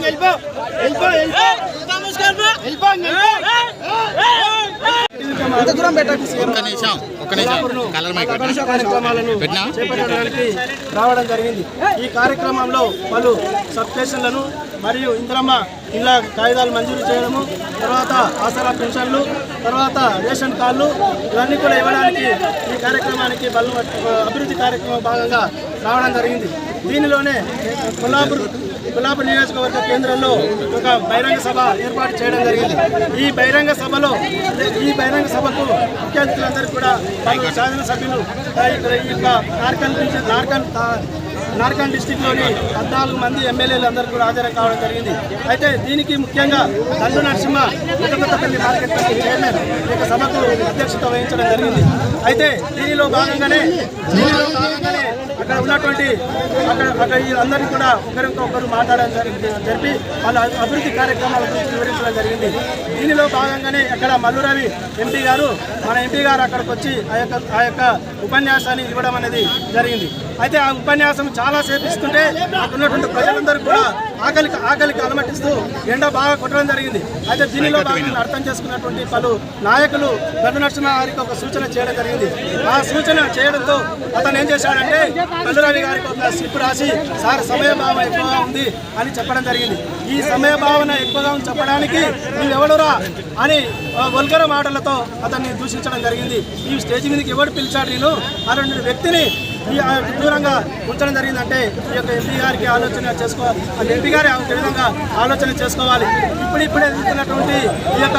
వెళ్ళిపో వెళ్ళిపో వెళ్ళిపో కార్యక్రమాలను పెట్టినా? చేపట్టడానికి రావడం జరిగింది. ఈ కార్యక్రమంలో పలు సబ్స్టేషన్లను మరియు ఇంద్రమ్మ ఇళ్ళ కాగితాలు మంజూరు చేయడము తర్వాత ఆసరా పెన్షన్లు తర్వాత రేషన్ కార్డులు ఇవన్నీ కూడా ఇవ్వడానికి ఈ కార్యక్రమానికి బల అభివృద్ధి కార్యక్రమం భాగంగా రావడం జరిగింది. దీనిలోనే కొల్లాపూర్ కొల్లాపూర్ నియోజకవర్గ కేంద్రంలో ఒక బహిరంగ సభ ఏర్పాటు చేయడం జరిగింది. ఈ బహిరంగ సభలో ఈ బహిరంగ సభకు ముఖ్య అతిథులందరూ కూడా పలు శాసనసభ్యులు సభ్యులు ఈ యొక్క జార్ఖండ్ నుంచి నార్కల్ డిస్టిక్లోని పద్నాలుగు మంది ఎమ్మెల్యేలు అందరూ కూడా హాజరు కావడం జరిగింది. అయితే దీనికి ముఖ్యంగా తండ్రి Narasimha Peddapalli market committee chairman ఈ యొక్క సభకు అధ్యక్షత వహించడం జరిగింది. అయితే దీనిలో భాగంగానే దీనిలో భాగంగానే అక్కడ ఉన్నటువంటి అక్కడ అక్కడ వీళ్ళందరినీ కూడా ఒకరితో ఒకరు మాట్లాడడం జరిపి వాళ్ళ అభివృద్ధి కార్యక్రమాల గురించి వివరించడం జరిగింది. దీనిలో భాగంగానే అక్కడ మల్లురవి ఎంపీ గారు మన ఎంపీ గారు అక్కడికి వచ్చి ఆ యొక్క ఆ యొక్క ఉపన్యాసాన్ని ఇవ్వడం అనేది జరిగింది. అయితే ఆ ఉపన్యాసం చాలా సేపు ఇస్తుంటే అక్కడ ఉన్నటువంటి ప్రజలందరూ కూడా ఆకలికి ఆకలికి అలమటిస్తూ ఎండ బాగా కొట్టడం జరిగింది. అయితే దీనిలో భాగంగా అర్థం చేసుకున్నటువంటి పలు నాయకులు గడ్డు నరసింహ గారికి ఒక సూచన చేయడం జరిగింది. ఆ సూచన చేయడంతో అతను ఏం చేశాడంటే పల్లురావి గారికి ఒక స్లిప్ రాసి సార్ సమయ భావన ఎక్కువగా ఉంది అని చెప్పడం జరిగింది. ఈ సమయ భావన ఎక్కువగా ఉంది చెప్పడానికి నువ్వెవడురా అని వల్గర మాటలతో అతన్ని దూషించడం జరిగింది. ఈ స్టేజ్ మీదకి ఎవడు పిలిచాడు నేను? అలాంటి వ్యక్తిని ఈ దూరంగా ఉంచడం జరిగిందంటే ఈ యొక్క ఎంపీ గారికి ఆలోచన చేసుకోవాలి అది ఎంపీ గారి ఆ విధంగా ఆలోచన చేసుకోవాలి. ఇప్పుడు ఇప్పుడు ఎదుగుతున్నటువంటి ఈ యొక్క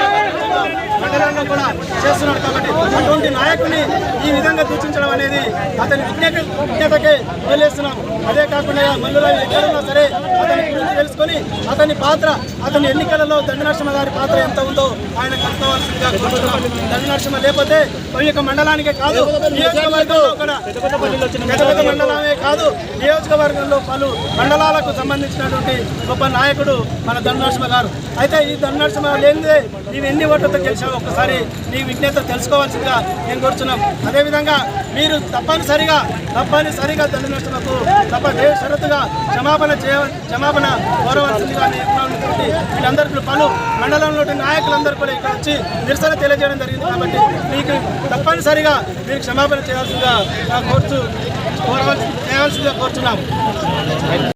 మండలంలో కూడా చేస్తున్నాడు కాబట్టి అటువంటి నాయకుని ఈ విధంగా దూషించడం అనేది అతని విజ్ఞత విజ్ఞతకే వదిలేస్తున్నాం అదే కాకుండా మల్లురావు ఎక్కడున్నా సరే అతని గురించి తెలుసుకొని అతని పాత్ర అతని ఎన్నికలలో దండనరసింహ గారి పాత్ర ఎంత ఉందో ఆయన కనుక్కోవాల్సిందిగా కోరుతున్నాం. దండనరసింహ లేకపోతే ఈ యొక్క మండలానికే కాదు నియోజకవర్గంలో కూడా మండలమే కాదు నియోజకవర్గంలో పలు మండలాలకు సంబంధించినటువంటి గొప్ప నాయకుడు మన దండనరసింహ గారు. అయితే ఈ దండనరసింహ లేనిదే నీవు ఎన్ని ఓట్లతో గెలిచావు ఒక్కసారి నీ విజ్ఞత తెలుసుకోవాల్సిందిగా నేను కోరుచున్నాం. అదేవిధంగా మీరు తప్పనిసరిగా తప్పనిసరిగా తల్లినట్టునకు తప్ప షరతుగా క్షమాపణ చేయ క్షమాపణ కోరవలసిందిగా నేర్చుకున్నటువంటి వీళ్ళందరికీ పలు మండలంలోని నాయకులందరూ కూడా ఇక్కడ వచ్చి నిరసన తెలియజేయడం జరిగింది కాబట్టి మీకు తప్పనిసరిగా మీరు క్షమాపణ చేయాల్సిందిగా కోరుచు కోరవలసి చేయాల్సిందిగా కోరుచున్నాము